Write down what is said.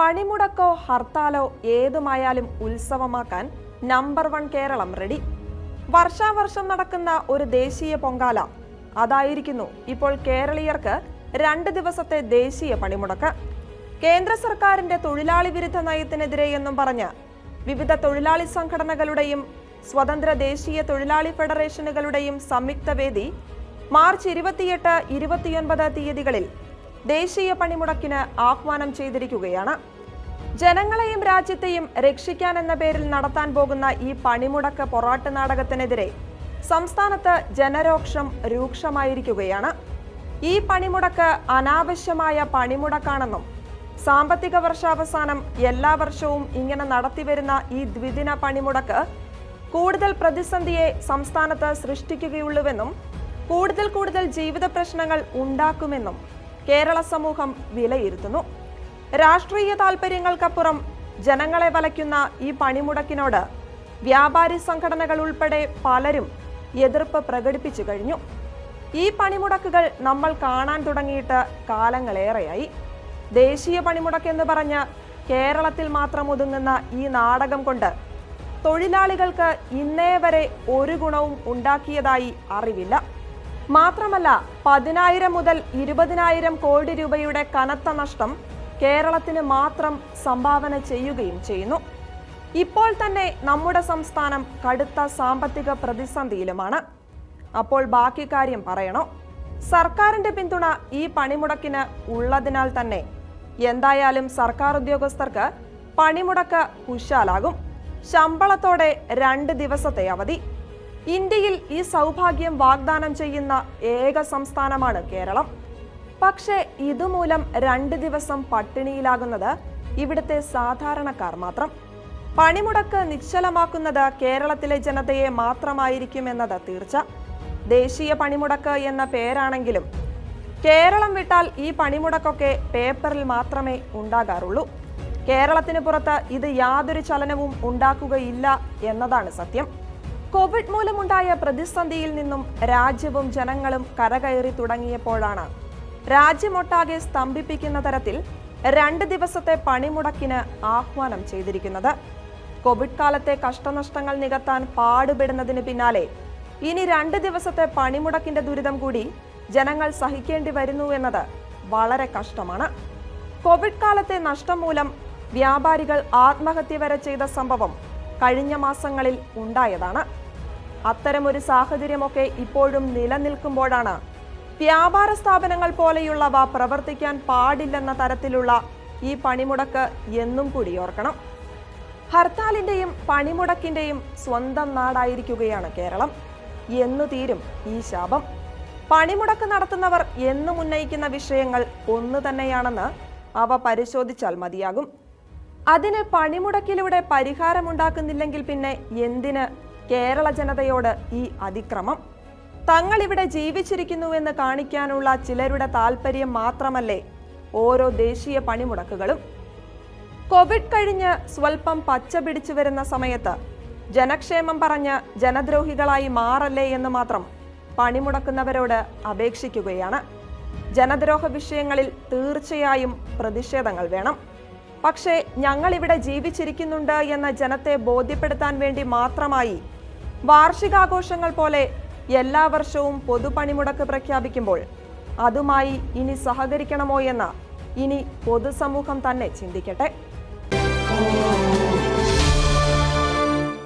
പണിമുടക്കോ ഹർത്താലോ ഏതുമായാലും ഉത്സവമാക്കാൻ നമ്പർ വൺ കേരളം റെഡി. വർഷാവർഷം നടക്കുന്ന ഒരു ദേശീയ പൊങ്കാല. അതായിരിക്കുന്നു ഇപ്പോൾ കേരളീയർക്ക് രണ്ട് ദിവസത്തെ ദേശീയ പണിമുടക്ക്. കേന്ദ്ര സർക്കാരിന്റെ തൊഴിലാളി വിരുദ്ധ നയത്തിനെതിരെ എന്നും പറഞ്ഞ് വിവിധ തൊഴിലാളി സംഘടനകളുടെയും സ്വതന്ത്ര ദേശീയ തൊഴിലാളി ഫെഡറേഷനുകളുടെയും സംയുക്ത വേദി മാർച്ച് ഇരുപത്തിയെട്ട് ഇരുപത്തിയൊൻപത് തീയതികളിൽ ദേശീയ പണിമുടക്കിന് ആഹ്വാനം ചെയ്തിരിക്കുകയാണ്. ജനങ്ങളെയും രാജ്യത്തെയും രക്ഷിക്കാൻ എന്ന പേരിൽ നടത്താൻ പോകുന്ന ഈ പണിമുടക്ക് പൊറാട്ട് നാടകത്തിനെതിരെ സംസ്ഥാനത്ത് ജനരോക്ഷം രൂക്ഷമായിരിക്കുകയാണ്. ഈ പണിമുടക്ക് അനാവശ്യമായ പണിമുടക്കാണെന്നും സാമ്പത്തിക വർഷാവസാനം എല്ലാ വർഷവും ഇങ്ങനെ നടത്തിവരുന്ന ഈ ദ്വിദിന പണിമുടക്ക് കൂടുതൽ പ്രതിസന്ധിയെ സംസ്ഥാനത്ത് സൃഷ്ടിക്കുകയുള്ളൂവെന്നും കൂടുതൽ കൂടുതൽ ജീവിത പ്രശ്നങ്ങൾ ഉണ്ടാക്കുമെന്നും കേരള സമൂഹം വിലയിരുത്തുന്നു. രാഷ്ട്രീയ താൽപര്യങ്ങൾക്കപ്പുറം ജനങ്ങളെ വലയ്ക്കുന്ന ഈ പണിമുടക്കിനോട് വ്യാപാരി സംഘടനകൾ ഉൾപ്പെടെ പലരും എതിർപ്പ് പ്രകടിപ്പിച്ചു കഴിഞ്ഞു. ഈ പണിമുടക്കുകൾ നമ്മൾ കാണാൻ തുടങ്ങിയിട്ട് കാലങ്ങളേറെയായി. ദേശീയ പണിമുടക്കെന്ന് പറഞ്ഞ് കേരളത്തിൽ മാത്രം ഒതുങ്ങുന്ന ഈ നാടകം കൊണ്ട് തൊഴിലാളികൾക്ക് ഇന്നേ വരെ ഒരു ഗുണവും ഉണ്ടാക്കിയതായി അറിവില്ല. മാത്രമല്ല പതിനായിരം മുതൽ ഇരുപതിനായിരം കോടി രൂപയുടെ കനത്ത നഷ്ടം കേരളത്തിന് മാത്രം സംഭാവന ചെയ്യുകയും ചെയ്യുന്നു. ഇപ്പോൾ തന്നെ നമ്മുടെ സംസ്ഥാനം കടുത്ത സാമ്പത്തിക പ്രതിസന്ധിയിലുമാണ്. അപ്പോൾ ബാക്കി കാര്യം പറയണോ? സർക്കാരിന്റെ പിന്തുണ ഈ പണിമുടക്കിന് ഉള്ളതിനാൽ തന്നെ എന്തായാലും സർക്കാർ ഉദ്യോഗസ്ഥർക്ക് പണിമുടക്ക് കുശാലാകും. ശമ്പളത്തോടെ രണ്ട് ദിവസത്തെ അവധി. ഇന്ത്യയിൽ ഈ സൗഭാഗ്യം വാഗ്ദാനം ചെയ്യുന്ന ഏക സംസ്ഥാനമാണ് കേരളം. പക്ഷേ ഇതുമൂലം രണ്ട് ദിവസം പട്ടിണിയിലാകുന്നത് ഇവിടുത്തെ സാധാരണക്കാർ മാത്രം. പണിമുടക്ക് നിശ്ചലമാക്കുന്നത് കേരളത്തിലെ ജനതയെ മാത്രമായിരിക്കും മാത്രമായിരിക്കുമെന്നത് തീർച്ച. ദേശീയ പണിമുടക്ക് എന്ന പേരാണെങ്കിലും കേരളം വിട്ടാൽ ഈ പണിമുടക്കൊക്കെ പേപ്പറിൽ മാത്രമേ ഉണ്ടാകാറുള്ളൂ. കേരളത്തിന് പുറത്ത് ഇത് യാതൊരു ചലനവും ഉണ്ടാക്കുകയില്ല എന്നതാണ് സത്യം. കോവിഡ് മൂലമുണ്ടായ പ്രതിസന്ധിയിൽ നിന്നും രാജ്യവും ജനങ്ങളും കരകയറി തുടങ്ങിയപ്പോഴാണ് രാജ്യമൊട്ടാകെ സ്തംഭിപ്പിക്കുന്ന തരത്തിൽ രണ്ട് ദിവസത്തെ പണിമുടക്കിന് ആഹ്വാനം ചെയ്തിരിക്കുന്നത്. കോവിഡ് കാലത്തെ കഷ്ടനഷ്ടങ്ങൾ നികത്താൻ പാടുപെടുന്നതിന് പിന്നാലെ ഇനി രണ്ട് ദിവസത്തെ പണിമുടക്കിന്റെ ദുരിതം കൂടി ജനങ്ങൾ സഹിക്കേണ്ടി വരുന്നു എന്നത് വളരെ കഷ്ടമാണ്. കോവിഡ് കാലത്തെ നഷ്ടം മൂലം വ്യാപാരികൾ ആത്മഹത്യ വരെ ചെയ്ത സംഭവം കഴിഞ്ഞ മാസങ്ങളിൽ ഉണ്ടായതാണ്. അത്തരമൊരു സാഹചര്യമൊക്കെ ഇപ്പോഴും നിലനിൽക്കുമ്പോഴാണ്. വ്യാപാര സ്ഥാപനങ്ങൾ പോലെയുള്ളവ പ്രവർത്തിക്കാൻ പാടില്ലെന്ന തരത്തിലുള്ള ഈ പണിമുടക്ക് എന്നും കൂടി ഓർക്കണം. ഹർത്താലിന്റെയും പണിമുടക്കിന്റെയും സ്വന്തം നാടായിരിക്കുകയാണ് കേരളം. എന്നു തീരും ഈ ശാപം. പണിമുടക്ക് നടത്തുന്നവർ എന്നും ഉന്നയിക്കുന്ന വിഷയങ്ങൾ ഒന്നു തന്നെയാണെന്ന് അവ പരിശോധിച്ചാൽ മതിയാകും. അതിന് പണിമുടക്കിലൂടെ പരിഹാരമുണ്ടാക്കുന്നില്ലെങ്കിൽ പിന്നെ എന്തിന് കേരള ജനതയോട് ഈ അതിക്രമം. തങ്ങൾ ഇവിടെ ജീവിച്ചിരിക്കുന്നുവെന്ന് കാണിക്കാനുള്ള ചിലരുടെ താല്പര്യം മാത്രമല്ലേ ഓരോ ദേശീയ പണിമുടക്കുകളും? കോവിഡ് കഴിഞ്ഞ് സ്വൽപ്പം പച്ച പിടിച്ചു വരുന്ന സമയത്ത് ജനക്ഷേമം പറഞ്ഞ് ജനദ്രോഹികളായി മാറല്ലേ എന്ന് മാത്രം പണിമുടക്കുന്നവരോട് അപേക്ഷിക്കുകയാണ്. ജനദ്രോഹ വിഷയങ്ങളിൽ തീർച്ചയായും പ്രതിഷേധങ്ങൾ വേണം. പക്ഷേ ഞങ്ങൾ ഇവിടെ ജീവിച്ചിരിക്കുന്നുണ്ട് എന്ന ജനത്തെ ബോധ്യപ്പെടുത്താൻ വേണ്ടി മാത്രമായി വാർഷികാഘോഷങ്ങൾ പോലെ എല്ലാ വർഷവും പൊതുപണിമുടക്ക് പ്രഖ്യാപിക്കുമ്പോൾ അതുമായി ഇനി സഹകരിക്കണമോ എന്ന് ഇനി പൊതുസമൂഹം തന്നെ ചിന്തിക്കട്ടെ.